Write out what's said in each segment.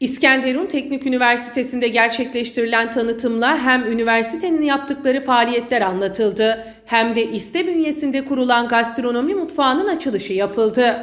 İskenderun Teknik Üniversitesi'nde gerçekleştirilen tanıtımla hem üniversitenin yaptıkları faaliyetler anlatıldı hem de İSTE bünyesinde kurulan gastronomi mutfağının açılışı yapıldı.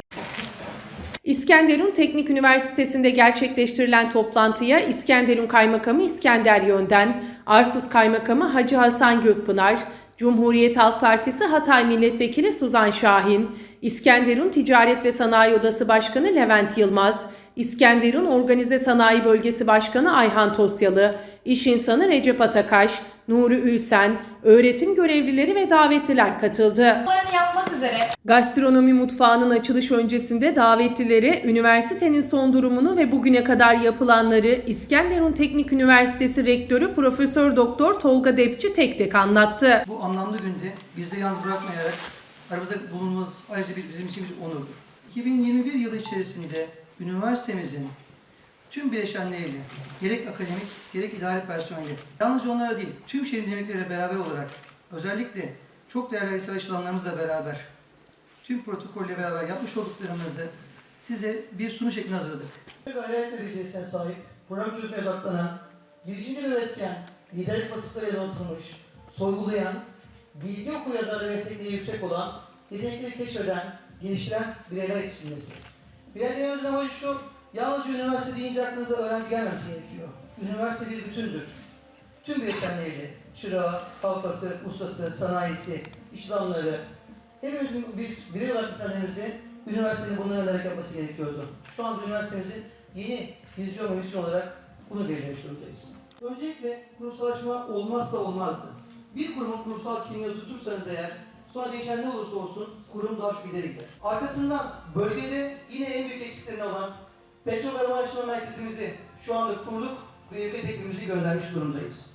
İskenderun Teknik Üniversitesi'nde gerçekleştirilen toplantıya İskenderun Kaymakamı İskender Yönden, Arsus Kaymakamı Hacı Hasan Gökpınar, Cumhuriyet Halk Partisi Hatay Milletvekili Suzan Şahin, İskenderun Ticaret ve Sanayi Odası Başkanı Levent Yılmaz, İskenderun Organize Sanayi Bölgesi Başkanı Ayhan Tosyalı, İş İnsanı Recep Atakaş, Nuri Ülsen, öğretim görevlileri ve davetliler katıldı. Yapmak üzere Gastronomi mutfağının açılış öncesinde davetlilere üniversitenin son durumunu ve bugüne kadar yapılanları İskenderun Teknik Üniversitesi Rektörü Profesör Doktor Tolga Depçi tek tek anlattı. Bu anlamlı günde bizde yalnız bırakmayarak aramızda bulunmamız ayrıca bir, bizim için bir onurdur. 2021 yılı içerisinde üniversitemizin tüm bileşenleriyle gerek akademik gerek idari personeli yalnızca onlara değil tüm şehrin dinamikleriyle beraber olarak özellikle çok değerli çalışanlarımızla beraber tüm protokolle beraber yapmış olduklarımızı size bir sunu şeklinde hazırladık. Ve becerisine sahip, program çözmeye odaklanan, girişimci üretken, liderlik vasıflarıyla donatılmış, sorgulayan, bilgi okuryazarlığı meslekliği yüksek olan, yetenekleri keşfeden, geliştiren bireyler yetiştirilmesi. Bireylerimizin amacı şu, yalnızca üniversite deyince aklınıza öğrenci gelmesi gerekiyor. Üniversite bir bütündür. Tüm bileşenleriyle, çırağı, kalfası, ustası, sanayisi, iş adamları, hepimizin bir birey olarak kendimizi üniversitenin bunları alarak yapması gerekiyordu. Şu anda üniversitemizin yeni vizyon misyon olarak bunu belirlemiş durumdayız. Öncelikle kurumsallaşma olmazsa olmazdı. Bir kurumun kurumsal kimliğini tutursanız eğer, sonra değişen ne olursa olsun kurum daha çok ileri gider. Arkasından bölgede yine en büyük eksiklerini olan petrol araştırma merkezimizi şu anda kurduk ve ülke tekniğimizi göndermiş durumdayız.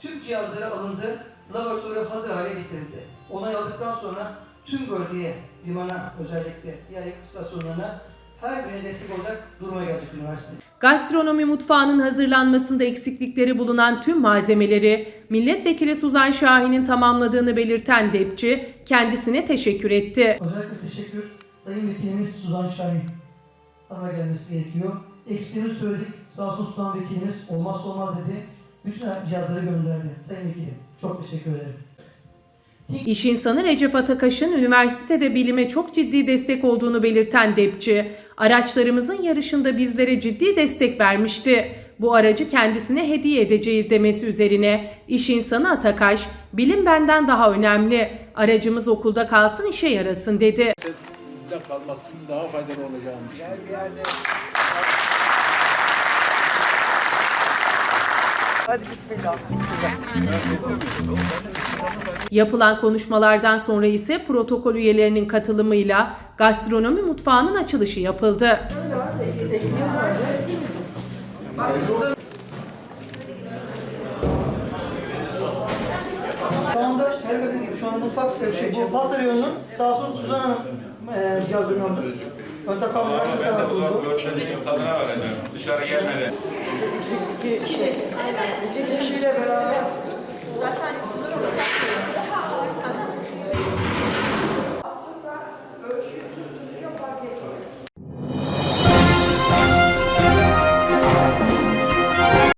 Tüm cihazları alındı, laboratuvarı hazır hale getirildi. Onay aldıktan sonra tüm bölgeye, limana özellikle diğer yakıt istasyonlarına her birine destek olacak duruma gelecek üniversite. Gastronomi mutfağının hazırlanmasında eksiklikleri bulunan tüm malzemeleri Milletvekili Suzan Şahin'in tamamladığını belirten Depçi kendisine teşekkür etti. Özellikle teşekkür Sayın Vekilimiz Suzan Şahin. Ama gelmesi gerekiyor. Eksiklerini söyledik. Sağ olsun Suzan Vekilimiz olmazsa olmaz dedi. Bütün cihazları gönderdi. Sayın Vekilim çok teşekkür ederim. İş insanı Recep Atakaş'ın üniversitede bilime çok ciddi destek olduğunu belirten Depçi, araçlarımızın yarışında bizlere ciddi destek vermişti. Bu aracı kendisine hediye edeceğiz demesi üzerine iş insanı Atakaş, bilim benden daha önemli, aracımız okulda kalsın işe yarasın dedi. Bizde kalmasın daha faydalı olacağını düşünüyorum. Yapılan konuşmalardan sonra ise protokol üyelerinin katılımıyla gastronomi mutfağının açılışı yapıldı. Şu anda her gördüğünüz gibi şu anda mutfak şey, bu pasta reyonunun sağ olsun Suzan Hanım e, cihazlarını aldı. Ön takım üniversitesi sana kuruldu. Görmedim tadına varacağım. Dışarı gelmeden. Kişi, iki kişiyle beraber